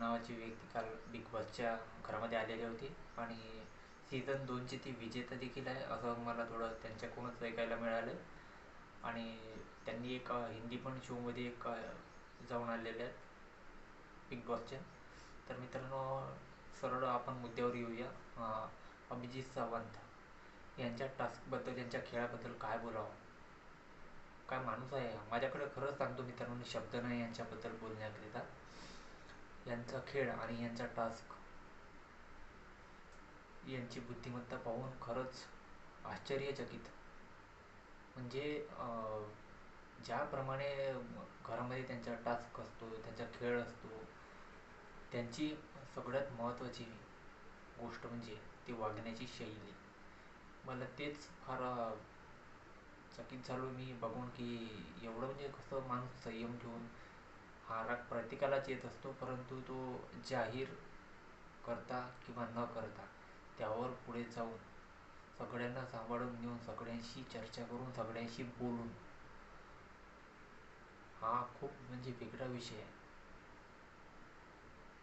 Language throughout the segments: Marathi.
नावाची व्यक्ती काल बिग बॉसच्या घरामध्ये आलेली होती. आणि सीझन दोनची ती विजेता देखील आहे असं मला थोडं त्यांच्याकडूनच ऐकायला मिळालं. आणि त्यांनी एक हिंदी पण शोमध्ये एक जाऊन आलेले आहेत बिग बॉसच्या तर मित्रांनो सरळ आपण मुद्द्यावर येऊया. अभिजित सावंत यांच्या टास्कबद्दल यांच्या खेळाबद्दल काय बोलावं? काय माणूस आहे? माझ्याकडे खरंच सांगतो मित्रांनो शब्द नाही यांच्याबद्दल बोलण्याकरिता. यांचा खेळ आणि यांचा टास्क यांची बुद्धिमत्ता पाहून खरंच आश्चर्यचकित. म्हणजे ज्याप्रमाणे घरामध्ये त्यांचा टास्क असतो त्यांचा खेळ असतो त्यांची सगळ्यात महत्त्वाची गोष्ट म्हणजे ती वागण्याची शैली. मला तेच फार चकित झालो मी बघून की एवढं म्हणजे कसं माणूस संयम ठेवून हा राग प्रत्येकालाच येत असतो परंतु तो जाहीर करता किंवा न करता त्यावर पुढे जाऊन सगळ्यांना सांभाळून घेऊन सगळ्यांशी चर्चा करून सगळ्यांशी बोलून हा खूप म्हणजे वेगळा विषय आहे.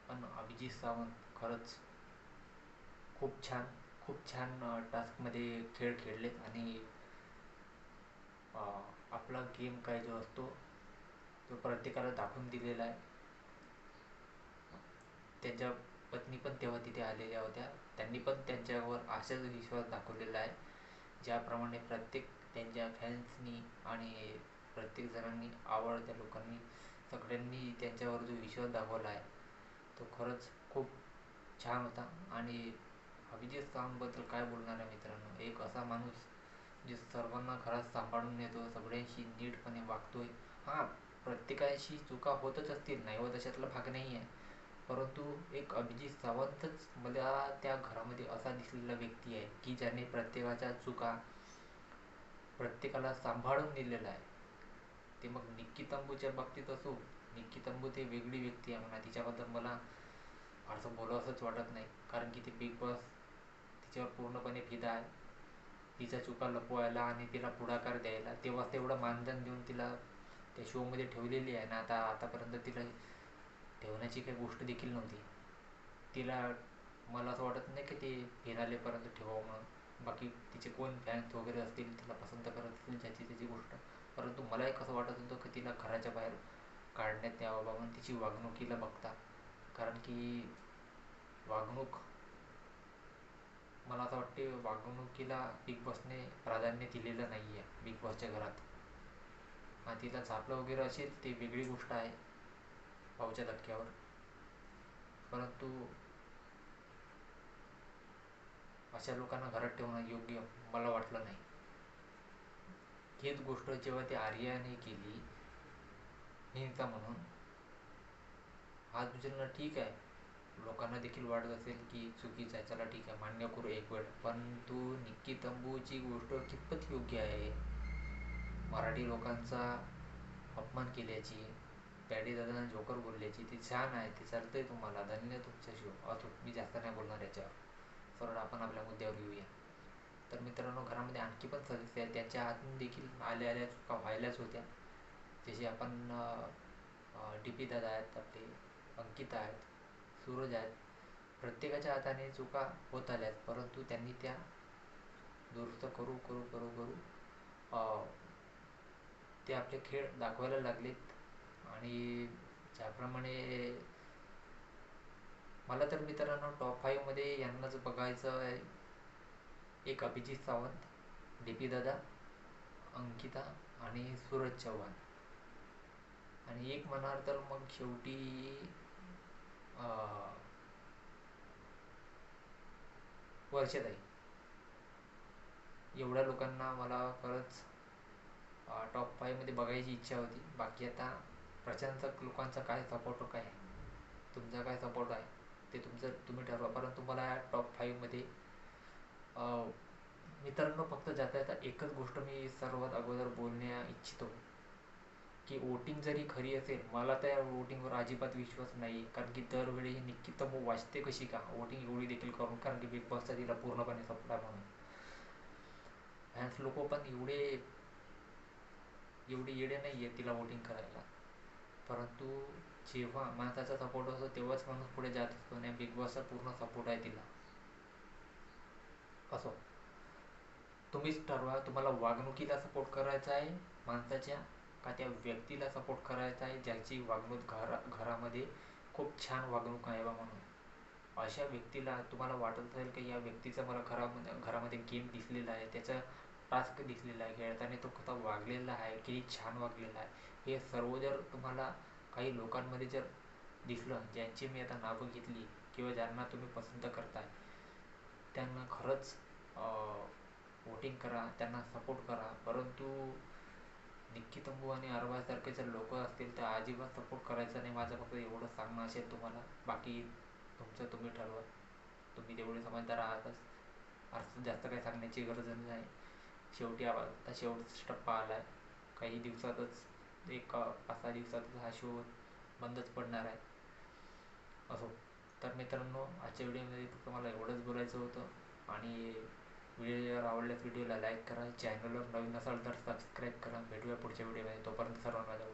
पण अभिजित सावंत खरंच खूप छान खूप छान टास्कमध्ये खेळ खेळलेत आणि आपला गेम काय जो असतो तो प्रत्येकाला दाखवून दिलेला आहे. त्यांच्या पत्नी पण तेव्हा तिथे आलेल्या होत्या. त्यांनी पण त्यांच्यावर असाच विश्वास दाखवलेला आहे. ज्याप्रमाणे प्रत्येक त्यांच्या फॅन्सनी आणि प्रत्येक जणांनी आवडत्या लोकांनी सगळ्यांनी त्यांच्यावर जो विश्वास दाखवला आहे तो खरंच खूप छान होता. आणि अभिजित सावंतबद्दल काय बोलणार आहे मित्रांनो? एक असा माणूस जे सर्वांना घरात सांभाळून नेतो सगळ्यांशी नीटपणे वागतोय. हां प्रत्येकाशी चुका होतच असतील नाही होत अशातला भाग नाही आहे. परंतु एक अभिजित सावंतच मला त्या घरामध्ये असा दिसलेला व्यक्ती आहे की ज्याने प्रत्येकाच्या चुका प्रत्येकाला सांभाळून नेलेला आहे. ते मग निक्की तंबूच्या बाबतीत असो निक्की तंबू ते वेगळी व्यक्ती आहे म्हणा तिच्याबद्दल मला फारसं बोलावंसंच वाटत नाही. कारण की ते बिग बॉस तिच्यावर पूर्णपणे फिदा आहे. तिच्या चुका लपवायला आणि तिला पुढाकार द्यायला. तेव्हा तेवढं मानधन देऊन तिला त्या शोमध्ये ठेवलेली आहे. ना आता आतापर्यंत तिला ठेवण्याची काही गोष्ट देखील नव्हती. तिला मला असं वाटत नाही की ते फिरालेपर्यंत ठेवावं म्हणून. बाकी तिचे कोण फॅन्स वगैरे असतील तिला पसंत करत असतील ज्याची त्याची गोष्ट. परंतु मला एक असं वाटत होतं की तिला घराच्या बाहेर काढण्यात यावं बाबा. म्हणून तिची वागणुकीला बघता. कारण की वागणूक मला असं वाटते वागणुकीला बिग बॉसने प्राधान्य दिलेलं नाही आहे बिग बॉसच्या घरात. मग तिला झापलं वगैरे असेल ती वेगळी गोष्ट आहे पावच्या धक्क्यावर. परंतु अशा लोकांना घरात ठेवणं योग्य मला वाटलं नाही. हीच गोष्ट जेव्हा ती आर्याने केली हिंसा म्हणून आज उचलणं ठीक आहे. लोकांना देखील वाटत असेल की चुकीचं आहे चला ठीक आहे मान्य करू एक वेळ. परंतु निक्की तंबूची गोष्ट कितपत योग्य आहे? मराठी लोकांचा अपमान केल्याची पॅडी दादांना जोकर बोलल्याची ती छान आहे ती चालतंय तुम्हाला धन्य तुमच्या शिव मी जास्त नाही बोलणार याच्यावर. सरळ आपण आपल्या मुद्द्यावर येऊया. तर मित्रांनो घरामध्ये आणखी पण सदस्य आहेत त्यांच्या हातून देखील आल्या आल्या चुका व्हायलाच होत्या. जसे आपण डी पी दादा आहेत आपले अंकिता आहेत सूरज आहेत. प्रत्येकाच्या हाताने चुका होत आल्यात परंतु त्यांनी त्या दुरुस्त करू करू करू करू ते आपले खेळ दाखवायला लागलेत. आणि ज्याप्रमाणे मला तर मित्रांनो टॉप फाईव्हमध्ये यांनाच बघायचं आहे. एक अभिजित सावंत डी पी दादा अंकिता आणि सूरज चव्हाण. आणि एक म्हणाल तर मग शेवटी वर्षाताई. एवढ्या लोकांना मला खरंच टॉप फाईव्हमध्ये बघायची इच्छा होती. बाकी आता प्रशंसक लोकांचा काय सपोर्ट काय आहे? तुमचा काय सपोर्ट आहे? ते तुमचं तुम्ही ठरवा. परंतु मला या टॉप फाईव्हमध्ये मित्रांनो फक्त जाता येता एकच गोष्ट मी सर्वात अगोदर बोलण्या इच्छितो. की वोटिंग जरी खरी असेल मला त्या वोटिंगवर अजिबात विश्वास नाही. कारण की दरवेळी ही निक्की तर मग वाचते कशी का? वोटिंग एवढी देखील करून कारण की बिग बॉसचा तिला पूर्णपणे सप्लाय म्हणून. फॅन्स लोक पण एवढे एवढे येडे नाही आहेत तिला वोटिंग करायला. परंतु जेव्हा माणसाचा सपोर्ट असतो तेव्हाच माणूस पुढे जात असतो आणि बिग बॉसचा पूर्ण सपोर्ट आहे तिला. असो. तुम्हीच ठरवा तुम्हाला वागणुकीला सपोर्ट करायचा आहे माणसाच्या. का त्या व्यक्तीला सपोर्ट करायचा आहे ज्याची वागणूक घरा घरामध्ये खूप छान वागणूक आहे बा म्हणून. अशा व्यक्तीला तुम्हाला वाटत असेल की या व्यक्तीचा मला घरामध्ये घरामध्ये गेम दिसलेला आहे त्याचा टास्क दिसलेला आहे खेळताना तो कसा वागलेला आहे किती छान वागलेला आहे हे सर्व जर तुम्हाला काही लोकांमध्ये जर दिसलं ज्यांची मी आता नावं घेतली किंवा ज्यांना तुम्ही पसंत करताय त्यांना खरंच वोटिंग करा त्यांना सपोर्ट करा परंतु निक्की तंबू आणि अरबासारखे जर लोक असतील तर अजिबात सपोर्ट करायचा नाही. माझं फक्त एवढं सांगणं असेल तुम्हाला. बाकी तुमचं तुम्ही ठरवा. तुम्ही तेवढे समजदार आहातच असं जास्त काही सांगण्याची गरज नाही. शेवटी आता शेवटचा टप्पा आला आहे काही दिवसातच एक पाच सहा दिवसातच हा शो बंदच पडणार आहे. असो. तर मित्रांनो आजच्या व्हिडिओमध्ये फक्त मला एवढंच बोलायचं होतं. आणि व्हिडिओ जर आवडल्यास व्हिडिओला लाईक करा. चॅनलवर नवीन असाल तर सबस्क्राईब करा. भेटूया पुढच्या व्हिडिओमध्ये. तोपर्यंत सर्वांना जाऊ